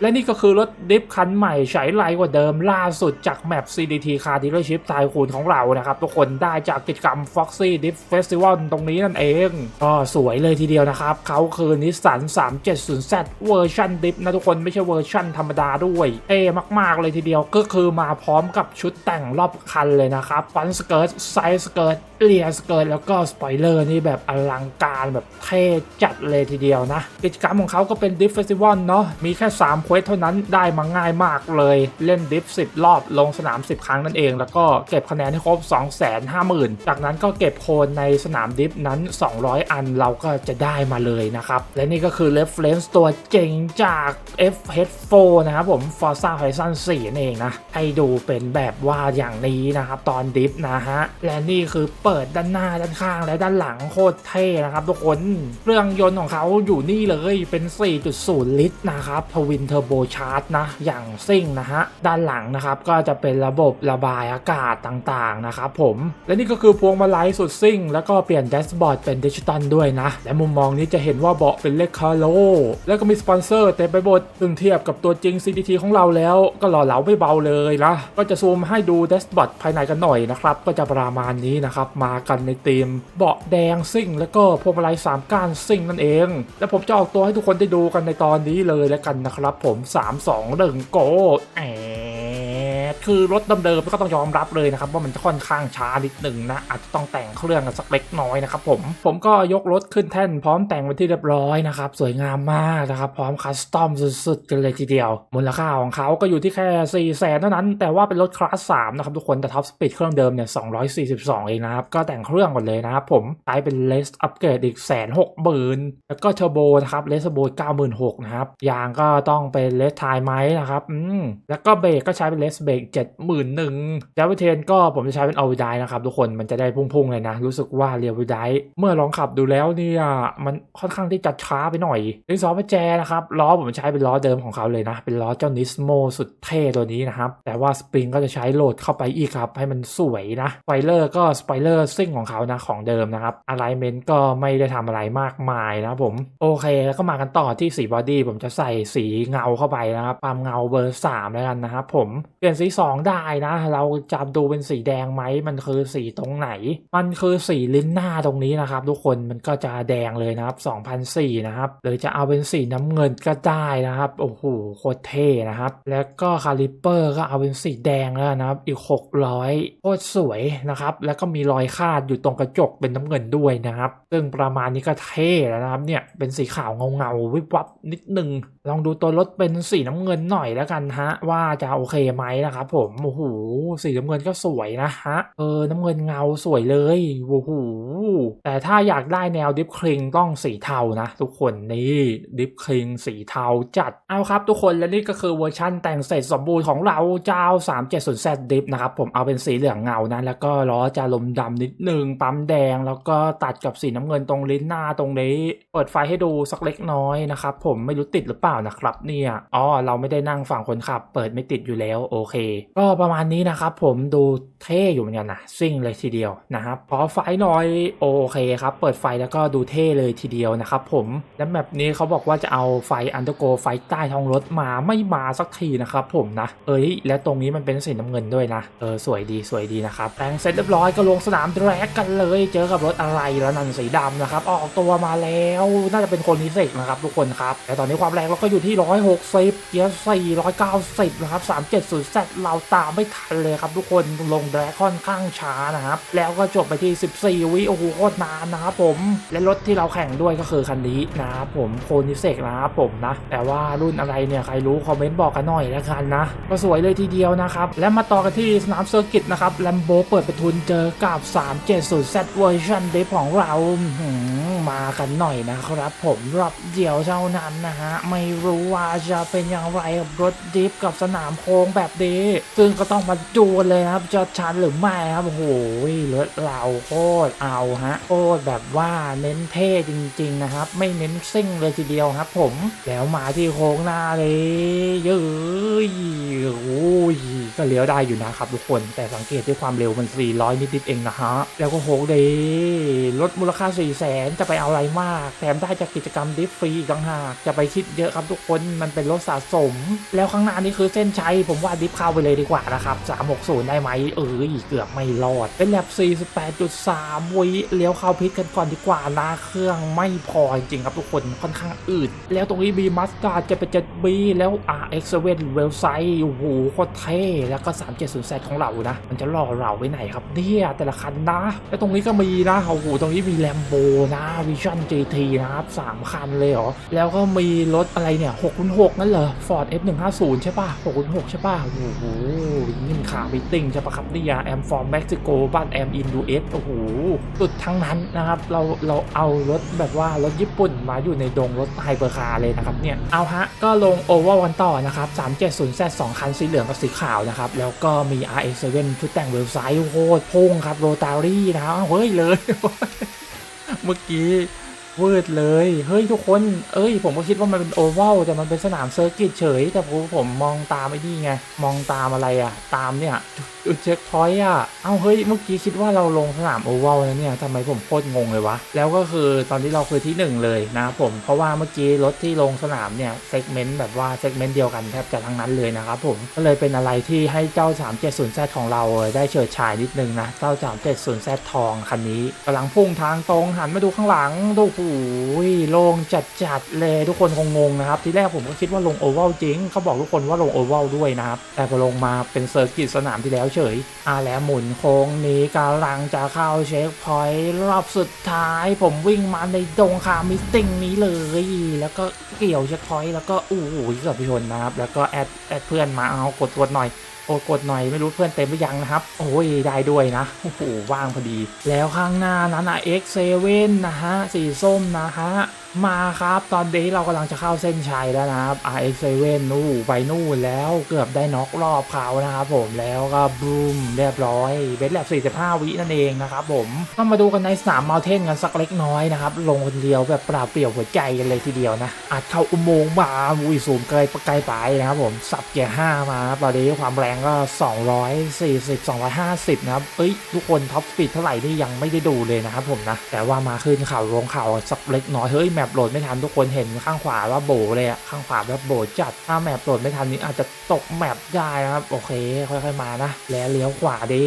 และนี่ก็คือรถดิฟคันใหม่ใช้ไรกว่าเดิมล่าสุดจากแมป CDT Car Dealership ทายคูนของเรานะครับ ทุกคนได้จากกิจกรรม Foxy Diff Festival ตรงนี้นั่นเองก็สวยเลยทีเดียวนะครับ เขาคือนิสสัน 370Z เวอร์ชันดิฟนะทุกคนไม่ใช่เวอร์ชันธรรมดาด้วย เท่มาก ๆ เลยทีเดียวก็คือมาพร้อมกับชุดแต่งรอบคันเลยนะครับฟันสเกิร์ตไซส์สเกิร์ตเลียสเกิร์ตแล้วก็สปอยเลอร์นี่แบบอลังการแบบเท่จัดเลยทีเดียวนะ กิจกรรมของเขาก็เป็นดิฟเฟสติวัลเนาะมีแค่ 3ควสเท่านั้นได้มาง่ายมากเลยเล่นดิฟ 10 รอบลงสนาม 10 ครั้งนั่นเอง แล้วก็เก็บคะแนนให้ครบ 250,000 จากนั้นก็เก็บโคนในสนามดิฟนั้น 200 อันเราก็จะได้มาเลยนะครับ และนี่ก็คือ reference ตัวเจ๋งจาก FH4 นะครับผม Forza Horizon 4นั่นเองนะให้ดูเป็นแบบว่าอย่างนี้นะครับ ตอนดิฟนะฮะ และนี่คือเปิดด้านหน้าด้านข้างและด้านหลังโคตรเท่นะครับทุกคนเครื่องยนต์ของเขาอยู่นี่เลยเป็น 4.0 ลิตรนะครับทวินเทอร์โบชาร์จนะอย่างซิ่งนะฮะด้านหลังนะครับก็จะเป็นระบบระบายอากาศต่างๆนะครับผมและนี่ก็คือพวงมาลัยสุดซิ่ง แล้วก็เปลี่ยนแดชบอร์ดเป็นดิจิตอลด้วยนะ และมุมมองนี้จะเห็นว่าเบาะเป็นเลคคาร์โลแล้วก็มีสปอนเซอร์เต็มไปหมดซึ่งเทียบกับตัวจริง CDT ของเราแล้ว ก็หล่อเหลาไม่เบาเลยนะก็จะซูมให้ดูแดชบอร์ดภายในกันหน่อยนะครับก็จะประมาณนี้นะครับมากันในธีมเบาะแดงซิ่ง แล้วก็พวงมาลัยสามก้านซิ่งนั่นเอง แล้วผมจะออกตัวให้ทุกคนได้ดูกันในตอนนี้เลยแล้วกันนะครับผม3 2 1โกแอ คือรถเดิมๆก็ต้องยอมรับเลยนะครับว่ามันจะค่อนข้างช้านิดหนึ่งนะอาจจะต้องแต่งเครื่องกันสักเล็กน้อยนะครับผมผมก็ยกรถขึ้นแท่นพร้อมแต่งเป็นที่เรียบร้อยนะครับสวยงามมากนะครับพร้อมคัสตอมสุดๆกันเลยทีเดียว มูลค่าของเขาก็อยู่ที่แค่4ี่แสนเท่านั้น แต่ว่าเป็นรถคลาส3นะครับทุกคนแต่ท็อปสปีดเครื่องเดิมเนี่ย 242 เองนะครับ ก็แต่งเครื่องหมดเลยนะครับผมใช้เป็นเลสอัปเกรดอีกแสนหกหมื่นแล้วก็เทอร์โบนะครับเลสโบเก้าหมื่นหกนะครับยางก็ต้องเป็นเลสไทไหมนะครับอืมแล้วก็เบรกก็ใช้เป็นเลสเบรกเจ็ดหมื่นหนึ่งแล้ววิเทนก็ผมจะใช้เป็นเอ l วิดายนะครับทุกคนมันจะได้พุ่งๆเลยนะ รู้สึกว่าเรียววิดายเมื่อลองขับดูแล้วเนี่ยมันค่อนข้างที่จะช้าไปหน่อยดิสอประแจนะครับล้อผมใช้เป็นล้อเดิมของเขาเลยนะ เป็นล้อเจ้านิสโมสุดเท่ตัวนี้นะครับแต่ว่าสปริงก็จะใช้โหลดเข้าไปอีกครับ ให้มันสวยนะสไปเลอร์ก็สไปเลอร์ซิ่งของเขานะของเดิมนะครับอะไลเมนต์ก็ไม่ได้ทำอะไรมากมายนะผมโอเค แล้วก็มากันต่อที่สีบอดี้ผมจะใส่สีเงาเข้าไปนะครับความเงาเบอร์3แล้วกันนะครับผมเปลี่ยนสี2 ได้นะ เราจะดูเป็นสีแดงไหม มันคือสีตรงไหน มันคือสีลิ้นหน้าตรงนี้นะครับ ทุกคนมันก็จะแดงเลยนะครับ2004นะครับหรือจะเอาเป็นสีน้ำเงินก็ได้นะครับโอ้โหโคตรเท่นะครับ แล้วก็คาลิปเปอร์ก็เอาเป็นสีแดงแล้วนะครับ อีก 600โคตรสวยนะครับ แล้วก็มีรอยคาดอยู่ตรงกระจกเป็นน้ำเงินด้วยนะครับ ซึ่งประมาณนี้ก็เท่แล้วนะครับเนี่ยเป็นสีขาวเงาเงาๆวิบวับนิดนึงลองดูตัวรถเป็นสีน้ำเงินหน่อยแล้วกันฮะว่าจะโอเคไหมนะครับผมโอ้โหสีน้ำเงินก็สวยนะฮะเออน้ำเงินเงาสวยเลยโอ้โหแต่ถ้าอยากได้แนวดิฟคลิงต้องสีเทานะ ทุกคนนี่ดิฟคลิงสีเทาจัดเอาครับ ทุกคนและนี่ก็คือเวอร์ชั่นแต่งเสร็จสมบูรณ์ของเราเจ้า 370Z Diff นะครับผมเอาเป็นสีเหลืองเงานะแล้วก็ล้อจะลมดำนิดนึงปั๊มแดง แล้วก็ตัดกับสีน้ำเงินตรงลิ้นหน้าตรงนี้ เปิดไฟให้ดูสักเล็กน้อยนะครับผมไม่รู้ติดหรือเปล่านะครับเนี่ยอ๋อเราไม่ได้นั่งฝั่งคนขับ เปิดไม่ติดอยู่แล้วโอเคก็ประมาณนี้นะครับผมดูเท่อยู่เหมือนกันนะซิ่งเลยทีเดียวนะครับขอไฟน่อยโอเคครับ เปิดไฟแล้วก็ดูเท่เลยทีเดียวนะครับผมและแบบนี้เขาบอกว่าจะเอาไฟอันเดอร์โกไฟใต้ท้องรถมาไม่มาสักทีนะครับผมนะ เอ้ยและตรงนี้มันเป็นสีน้ำเงินด้วยนะเออสวยดีสวยดีนะครับแต่งเสร็จเรียบร้อยก็ลงสนามแดรกกันเลย เจอกับรถอะไรแล้วนั่นสีดำนะครับออกตัวมาแล้วน่าจะเป็นคนนิเศษนะครับทุกคนครับแต่ตอนนี้ความแรงเราก็อยู่ที่160เกียร์490นะครับ370แซดเราตามไม่ทันเลยครับทุกคนลงแดรค่อนข้างช้านะครับ แล้วก็จบไปที่ 14 วิโอ้โหโคตรนานนะครับผมและรถที่เราแข่งด้วยก็คือคันนี้นะครับผมโคนิเซกนะครับผมนะ แต่ว่ารุ่นอะไรเนี่ยใครรู้คอมเมนต์บอกกันหน่อยแล้วกันนะก็สวยเลยทีเดียวนะครับ และมาต่อกันที่สนามเซอร์กิตนะครับแลมโบเปิดประทุนเจอกับ 370Z เวอร์ชันเดฟของเราหืมมากันหน่อยนะครับผมรอบเดียวเท่านั้นนะฮะ ไม่รู้ว่าจะเป็นอย่างไรกับรถดิฟกับสนามโค้งแบบนี้ซึ่งก็ต้องมาดูนเลยนะครับจะชันหรือไม่ครับโอ้โหรถเราโคตรเอาฮะโคตรแบบว่าเน้นเท่จริง ๆ นะครับ ไม่เน้นซิ่งเลยทีเดียวครับ ผมแล้วมาที่โค้งหน้าเลยเย้ยโอ้ยกก็เลี้ยวได้อยู่นะครับทุกคนแต่สังเกตด้วยความเร็วมัน 400 นิดๆเองนะฮะแล้วก็โหกดีลดมูลค่า 4 0 0แสนจะไปเอาอะไรมากแถมได้จากกิจกรรมดิฟฟรีอีกต่างหากจะไปคิดเยอะครับทุกคนมันเป็นรถสะสม แล้วข้างหน้านี่คือเส้นชัยผมว่าดิฟเข้าไปเลยดีกว่านะครับ 360 ได้ไหมเออเกือบไม่รอด เป็นแลบ48.3วิเลี้ยวเข้าพิษกันก่อนดีกว่านะเครื่องไม่พอจริงๆครับทุกคนค่อนข้างอืด แล้วตรงนี้บีมัสการ์จะเป็น7 B แล้ว RX7 เวลไซโอ้โหโคตรเท่แล้วก็370แซของเรานะ มันจะล่อเราไว้ไหนครับเนี่ยแต่ละคันนะ แล้วตรงนี้ก็มีนะโอ้โหตรงนี้มีแลมโบนะวิชั่น GT นะครับสามคันเลยเหรอ แล้วก็มีรถอะไรเนี่ย6คูณ6นั่นเหรอ Ford F150 ใช่ป่ะ6คูณ6ใช่ป่ะโอ้โหนี่มันขามิติ้งใช่ปะครับนี่ยแอมฟอร์มเม็กซิโกบ้านแอมอินดูเอสโอ้โหสุดทั้งนั้นนะครับ เราเราเอารถแบบว่ารถญี่ปุ่นมาอยู่ในดงรถไฮเปอร์คาร์เลยนะครับเนี่ย เอาฮะ ก็ลงโอเวอร์วันต่อนะครับ 370Z 2คันสีเหลืองกับสีขาวนะครับ แล้วก็มี RX7 ชุดแต่งเวลไซต์โคตรพุ่งครับโรตารี่นะครับเฮ้ยเลย เมื่อกี้ วืดเลย เฮ้ยทุกคน เอ้ย ผมก็คิดว่ามันเป็นโอเวลแต่มันเป็นสนามเซอร์กิตเฉย แต่ผมผมมองตามไอ้นี่ไง มองตามอะไรอะตามเนี่ยจุดเช็คพอยต์อะเอ้าเฮ้ย เมื่อกี้คิดว่าเราลงสนามโอเวลนะเนี่ยทำไมผมโคตรงงเลยวะ แล้วก็คือตอนที่เราคือที่หนึ่งเลยนะผม เพราะว่าเมื่อกี้รถที่ลงสนามเนี่ยเซกเมนต์แบบว่าเซกเมนต์เดียวกันแทบจะทั้งนั้นเลยนะครับผม ก็เลยเป็นอะไรที่ให้เจ้า 370Z ของเราได้เฉิดฉายนิดนึงนะ เจ้า 370Z ทองคันนี้กำลังพุ่งทางตรงหันมาดูข้างหลังดูโอ้โหโล่งจัดๆเลยทุกคนคงงงนะครับ ทีแรกผมก็คิดว่าลงโอเวลจริง เขาบอกทุกคนว่าลงโอเวลด้วยนะครับ แต่พอลงมาเป็นเซอร์กิตสนามที่แล้วเฉยอ่าแล้วหมุนโค้งนี้กำลังจะเข้าเช็คพอยต์รอบสุดท้าย ผมวิ่งมาในดงคามิสติ้งนี้เลย แล้วก็เกี่ยวเช็คพอยต์แล้วก็อู้หูเกือบชนนะครับ แล้วก็แอดแอดเพื่อนมาเอากดกดหน่อย กดหน่อยไม่รู้เพื่อนเต็มหรือยังนะครับ โอ้ยได้ด้วยนะโอ้โหว่างพอดี แล้วข้างหน้านั้นอะ X7 นะฮะสีส้มนะฮะ มาครับ ตอนนี้เรากำลังจะเข้าเส้นชัยแล้วนะครับ RX7 นู่นไปนู่นแล้วเกือบได้น็อกรอบเขานะครับผมแล้วก็บูมเรียบร้อยเบสแลบ45 วินั่นเองนะครับผมก็มาดูกันในสนามมาเทนกันสักเล็กน้อยนะครับ ลงคนเดียวแบบเปล่าเปลี่ยวหัวใจกันเลยทีเดียวนะอัดเข้าอุโมงค์มาอุ้ยสูงไกลไกลไปนะครับผมสับเกียร์5มาครับตอนนี้ความแรงก็ 240 250 นะครับเอ้ยทุกคนท็อปสปีดเท่าไหร่นี่ยังไม่ได้ดูเลยนะครับผมนะแต่ว่ามาขึ้นเข่าลงเข่าสักเล็กน้อยเฮ้ยมปโหลดไม่ทันทุกคนเห็นข้างขวาว่าโบเลยอะข้างขวาแบบโบจัดถ้าแมปโหลดไม่ทันนี้อาจจะตกแมปได้นะครับโอเคค่อยๆมานะแล้วเลี้ยวขวาดิ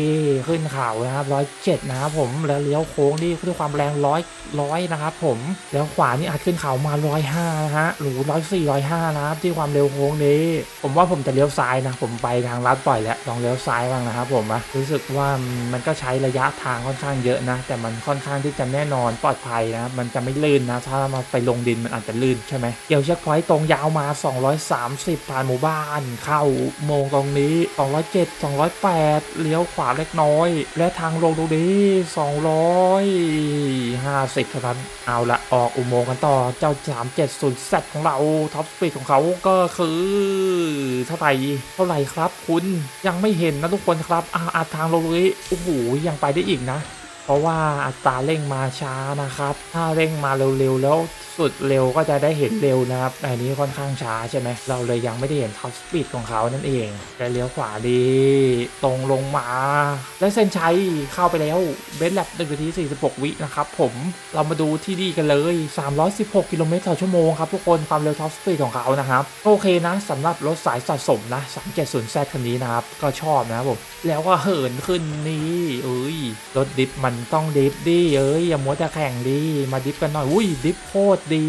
ขึ้นเขานะครับร้อยเจ็ดนะครับผมแล้วเลี้ยวโค้งดิด้วยความแรงร้อยร้อยนะครับผมแล้วขวานี่อาจขึ้นเขามาร้อยห้านะฮะหรือร้อยสี่ร้อยห้านะครับที่ความเร็วโค้งนี้ ผมว่าผมจะเลี้ยวซ้ายนะผมไปทางลัดปล่อยแล้วลองเลี้ยวซ้ายบ้างนะครับผมนะรู้สึกว่ามันก็ใช้ระยะทางค่อนข้างเยอะนะ แต่มันค่อนข้างที่จะแน่นอนปลอดภัยนะมันจะไม่ลื่นนะถ้ามาไปลงดินมันอาจจะลื่นใช่ไหมเกี่ยวเช็คพอยต์ตรงยาวมา 230 ผ่านหมู่บ้าน เข้าโมงตรงนี้ 207 208 เลี้ยวขวาเล็กน้อย และทางลงตรงนี้ 250เท่านั้นเอาละออกอุโมงค์กันต่อเจ้า 370 Z ของเราท็อปสปีดของเขาก็คือเท่าไหร่เท่าไหร่ครับคุณยังไม่เห็นนะทุกคนครับอาอาทางลงตรงนี้โอ้โหยังไปได้อีกนะ เพราะว่าอัตราเร่งมาช้านะครับ ถ้าเร่งมาเร็วๆแล้ว สุดเร็วก็จะได้เห็นเร็วนะครับ อันนี้ค่อนข้างช้าใช่ไหม เราเลยยังไม่ได้เห็นท็อปสปีดของเขานั่นเองแต่เลี้ยวขวาดี ตรงลงมา และเส้นชัยเข้าไปแล้ว เบสแลบ1นาที46 วินะครับผม เรามาดูที่ดีกันเลย 316 กิโลเมตรต่อชั่วโมงครับทุกคนความเร็วท็อปสปีดของเขานะครับ โอเคนะสำหรับรถสายสะสมนะ 370Z คันนี้นะครับ ก็ชอบนะครับผม แล้วก็เหินขึ้นนี่เอ้ย รถดิฟมันต้องดิฟดิเอ้ยอย่ามัวแต่แข่งดิ มาดิฟกันหน่อย อุ้ยดิฟโคตรดี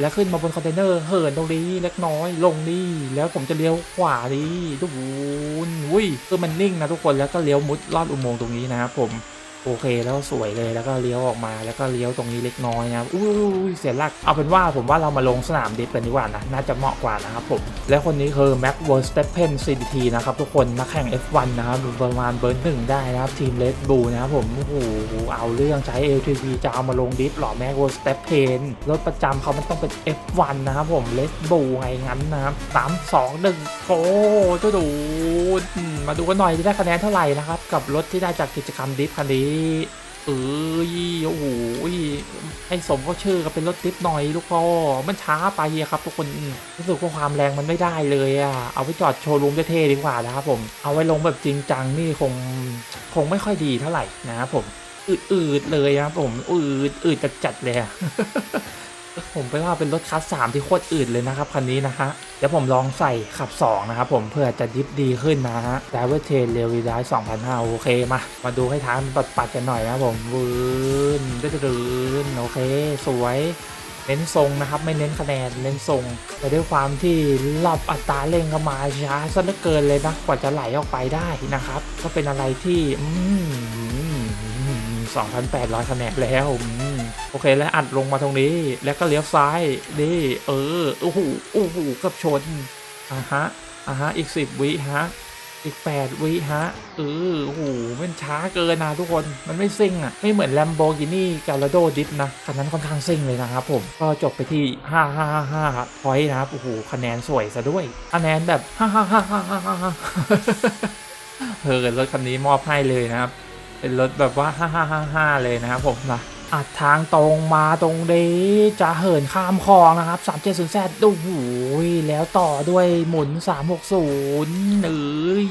แล้วขึ้นมาบนคอนเทนเนอร์เหินตรงนี้เล็กน้อยลงนี่แล้วผมจะเลี้ยวขวาดีทุกคนอุ้ยคือมันนิ่งนะทุกคนแล้วก็เลี้ยวมุดลอดอุโมงค์ตรงนี้นะครับผม โอเคแล้วสวยเลยแล้วก็เลี้ยวออกมาแล้วก็เลี้ยวตรงนี้เล็กน้อยนะครับอุ้ยเสียหลักเอาเป็นว่าผมว่าเรามาลงสนามดิฟกันดีกว่านะน่าจะเหมาะกว่านะครับผมและคนนี้คือแม็กเวอร์สเตปเพน CDT นะครับทุกคนนักแข่ง F1 นะครับดูประมาณเบอร์หนึ่งได้นะครับทีมเลดบูนะครับผมโอ้โหเอาเรื่องใช้ LTV จะเอามาลงดิฟหรอแม็กเวอร์สเตปเพนรถประจำเขามันต้องเป็น F1 นะครับผมเลดบูไงงั้นนะครับสามสองหนึ่งโกเจ้าดูมาดูกันหน่อยจะได้คะแนนเท่าไหร่นะครับกับรถที่ได้จากกิจกรรมดิฟคันนี้เอ้ยโอ้โหไอ้สมก็ชื่อก็เป็นรถดิฟหน่อยลูกพ่อมันช้าไปอะครับทุกคนรู้สึกว่าความแรงมันไม่ได้เลยอะเอาไปจอดโชว์รูมเท่ๆดีกว่านะครับผมเอาไว้ลงแบบจริงจังนี่คงคงไม่ค่อยดีเท่าไหร่นะครับผมอืดๆเลยนะครับผมอืดอืดจัดๆเลยอะ ผมไปว่าเป็นรถคัสสามที่โคตรอืดเลยนะครับคันนี้นะฮะเดี๋ยวผมลองใส่ขับ 2 นะครับผมเพื่อจะดิฟดีขึ้นนะฮะดเวอร์เทนเรวิดาย2005 โอเคมา มาดูให้ท้ายมันปัดๆกันหน่อยนะผมวืนดืนโอเค สวยเน้นทรงนะครับไม่เน้นคะแนนเน้นทรงแต่ด้วยความที่รอบอัตราเร่งก็มาช้าซะเหลือเกินเลยนะกว่าจะไหลออกไปได้นะครับ ก็เป็นอะไรที่อืม2,800 คะแนนแล้วอืม โอเคแล้วอัดลงมาตรงนี้ แล้วก็เลี้ยวซ้ายนี่เออโอ้โหโอ้โหกับชนอะฮะอะฮะอีก10วิฮะอีก8วิฮะเออโอ้โหมันช้าเกินนะทุกคนมันไม่ซิ่งอะ ไม่เหมือน Lamborghini Gallardo Dip นะคันนั้นค่อนข้างซิ่งเลยนะครับผมก็จบไปที่5555พอยต์นะครับโอ้โหคะแนนสวยซะด้วยคะแนนแบบ5555เออรถคันนี้มอบให้เลยนะครับ เป็นรถแบบว่า5555เลยนะครับผมนะ อัดทางตรงมาตรงนี้จะเหินข้ามคลองนะครับ370แซดโอ้โหแล้วต่อด้วยหมุน 360เอ้ย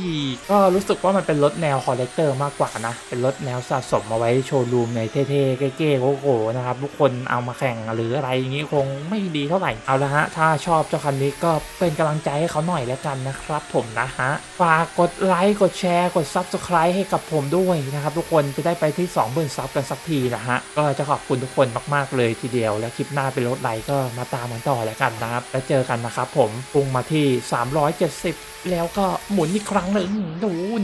ก็รู้สึกว่ามันเป็นรถแนวคอลเลกเตอร์มากกว่านะ เป็นรถแนวสะสมมาไว้โชว์รูมในเท่ๆเก๋ๆโก้ๆนะครับ ทุกคนเอามาแข่งหรืออะไรอย่างนี้คงไม่ดีเท่าไหร่ เอาละฮะ ถ้าชอบเจ้าคันนี้ก็เป็นกำลังใจให้เขาหน่อยแล้วกันนะครับผมนะฮะฝากกดไลค์กดแชร์กด Subscribe ให้กับผมด้วยนะครับทุกคนจะได้ไปที่ 20,000ซับกันสักทีนะฮะก็จะขอบคุณทุกคนมากๆเลยทีเดียว และคลิปหน้าเป็นรถไหลก็มาตามกันต่อแล้วกันนะครับ แล้วเจอกันนะครับผมปรุงมาที่ 370 แล้วก็หมุนอีกครั้งหนึ่งดูน